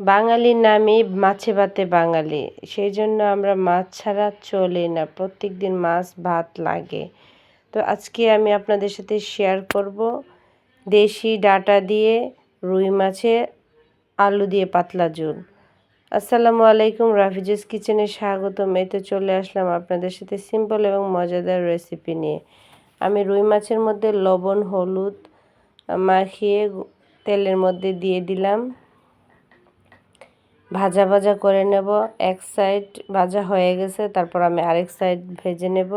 বাঙালির নামই মাছে ভাতে বাঙালি। সেই জন্য আমরা মাছ ছাড়া চলি না। প্রত্যেক দিন মাছ, ভাত লাগে। তো আজকে আমি আপনাদের সাথে শেয়ার করব দেশি ডাটা দিয়ে রুই মাছে, আলু দিয়ে পাতলা ঝোল। আসসালামু আলাইকুম, রাফিজেস কিচেনে স্বাগতম। এই তো চলে আসলাম আপনাদের সাথে সিম্পল এবং মজাদার রেসিপি নিয়ে। আমি রুই মাছের মধ্যে লবণ, হলুদ মাখিয়ে তেলের মধ্যে দিয়ে দিলাম। ভাজা ভাজা করে নেব। এক সাইড ভাজা হয়ে গেছে, তারপর আমি আরেক সাইড ভেজে নেব।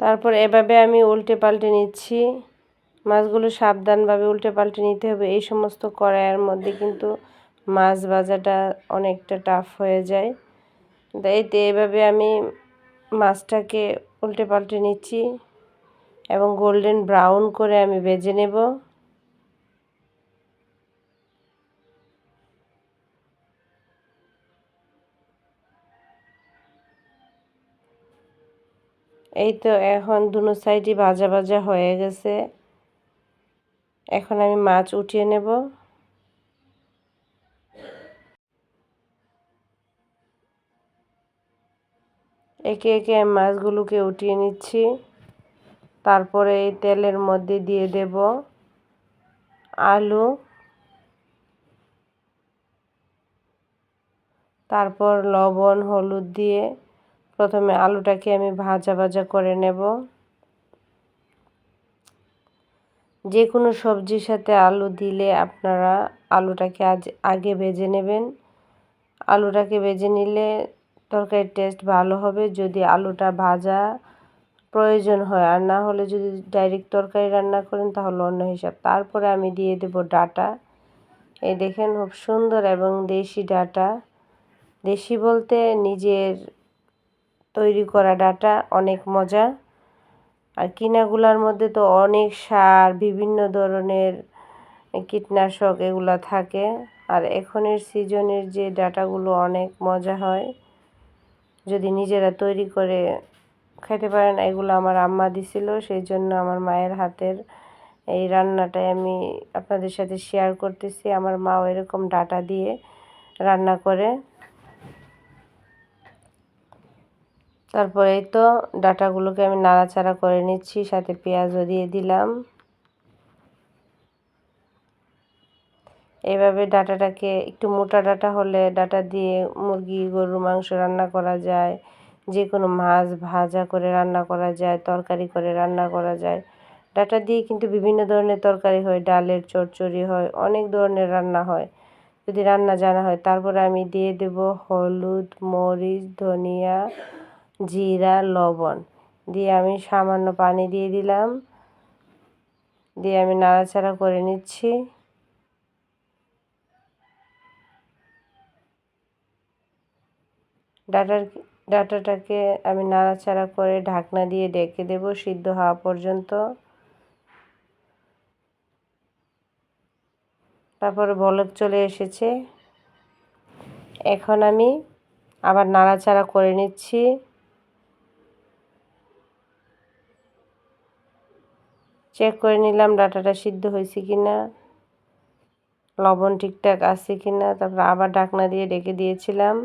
তারপর এভাবে আমি উল্টে পাল্টে নিচ্ছি। মাছগুলো সাবধানভাবে উল্টে পাল্টে নিতে হবে। এই সমস্ত কড়াইয়ের মধ্যে কিন্তু মাছ ভাজাটা অনেকটা টাফ হয়ে যায়। তো এভাবে আমি মাছটাকে উল্টে পাল্টে নিচ্ছি এবং গোল্ডেন ব্রাউন করে আমি ভেজে নেব। এই তো এখন দুনো সাইডই ভাজা ভাজা হয়ে গেছে। এখন আমি মাছ উঠিয়ে নেব। একে একে মাছগুলোকে উঠিয়ে নিচ্ছি। তারপরে এই তেলের মধ্যে দিয়ে দেব আলু। তারপর লবণ, হলুদ দিয়ে প্রথমে আলুটাকে আমি ভাজা ভাজা করে নেব। যে কোনো সবজির সাথে আলু দিলে আপনারা আলুটাকে আজ আগে ভেজে নেবেন। আলুটাকে ভেজে নিলে তরকারির টেস্ট ভালো হবে। যদি আলুটা ভাজা প্রয়োজন হয়, আর না হলে যদি ডাইরেক্ট তরকারি রান্না করেন, তাহলে অন্য হিসাব। তারপরে আমি দিয়ে দেব ডাটা। এই দেখেন, খুব সুন্দর এবং দেশি ডাটা। দেশি বলতে নিজের তৈরি করা ডাটা অনেক মজা। আর কিনাগুলার মধ্যে তো অনেক সার, বিভিন্ন ধরনের কীটনাশক এগুলো থাকে। আর এখনের সিজনের যে ডাটাগুলো অনেক মজা হয়। যদি নিজেরা তৈরি করে খেতে পারেন, এগুলো আমার আম্মা দিছিল। সেই জন্য আমার মায়ের হাতের এই রান্নাটাই আমি আপনাদের সাথে শেয়ার করতেছি। আমার মাও এরকম ডাটা দিয়ে রান্না করে। তারপরে তো ডাটাগুলোকে আমি নাড়াচাড়া করে নিচ্ছি, সাথে পেঁয়াজও দিয়ে দিলাম। এভাবে ডাটাটাকে একটু মোটা ডাটা হলে ডাটা দিয়ে মুরগি, গরুর মাংস রান্না করা যায় যে কোনো মাছ ভাজা করে রান্না করা যায়, তরকারি করে রান্না করা যায়। ডাটা দিয়ে কিন্তু বিভিন্ন ধরনের তরকারি হয়, ডালের চচ্চড়ি হয়, অনেক ধরনের রান্না হয়। যদি রান্না জানা হয়, তারপরে আমি দিয়ে দেব হলুদ, মরিচ, ধনিয়া জিরা, লবণ দিয়ে আমি সামান্য পানি দিয়ে দিলাম। দিয়ে আমি নাড়াচাড়া করে নিচ্ছি। ডাটার, ডাটাটাকে আমি নাড়াচাড়া করে ঢাকনা দিয়ে ডেকে দেব সিদ্ধ হওয়া পর্যন্ত। তারপরে বলক চলে এসেছে। এখন আমি আবার নাড়াচাড়া করে নিচ্ছি। চেক করে নিলাম, ডাটাটা সিদ্ধ হয়েছে কি না লবণ ঠিকঠাক আছে কি না তারপর আবার ডাকনা দিয়ে ডেকে দিয়েছিলাম।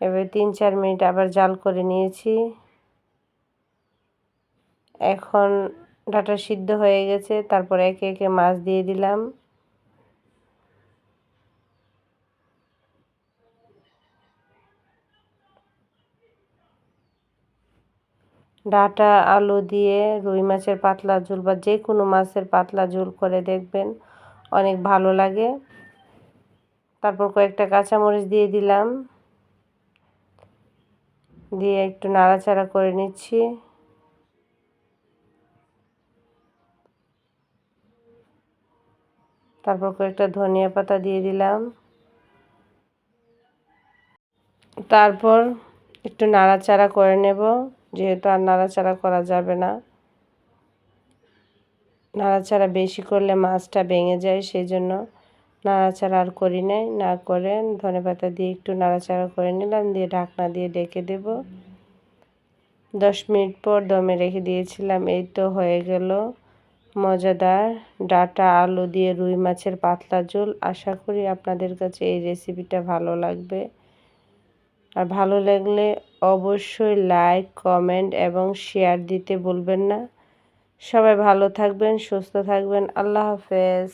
এবার তিন চার মিনিট আবার জাল করে নিয়েছি। এখন ডাটা সিদ্ধ হয়ে গেছে, তারপর একে একে মাছ দিয়ে দিলাম। ডাটা, আলু দিয়ে রুই মাছের পাতলা ঝোল বা যে কোনো মাছের পাতলা ঝোল করে দেখবেন। অনেক ভালো লাগে। তারপর কয়েকটা কাঁচামরিচ দিয়ে দিলাম। দিয়ে একটু নাড়াচাড়া করে নিচ্ছি। তারপর কয়েকটা ধনিয়া পাতা দিয়ে দিলাম। তারপর একটু নাড়াচাড়া করে নেব। যেহেতু আর নাড়াচাড়া করা যাবে না। নাড়াচাড়া বেশি করলে মাছটা ভেঙে যায় সেই জন্য নাড়াচাড়া আর করি নাই। না করে ধনে পাতা দিয়ে একটু নাড়াচাড়া করে নিলাম, দিয়ে ঢাকনা দিয়ে ডেকে দেব। দশ মিনিট পর দমে রেখে দিয়েছিলাম, এই তো হয়ে গেল। মজাদার ডাটা আলু দিয়ে রুই মাছের পাতলা ঝোল। আশা করি আপনাদের কাছে এই রেসিপিটা ভালো লাগবে। আর ভালো লাগলে অবশ্যই লাইক কমেন্ট এবং শেয়ার দিতে বলবেন না। সবাই ভালো থাকবেন, সুস্থ থাকবেন। আল্লাহ হাফেজ।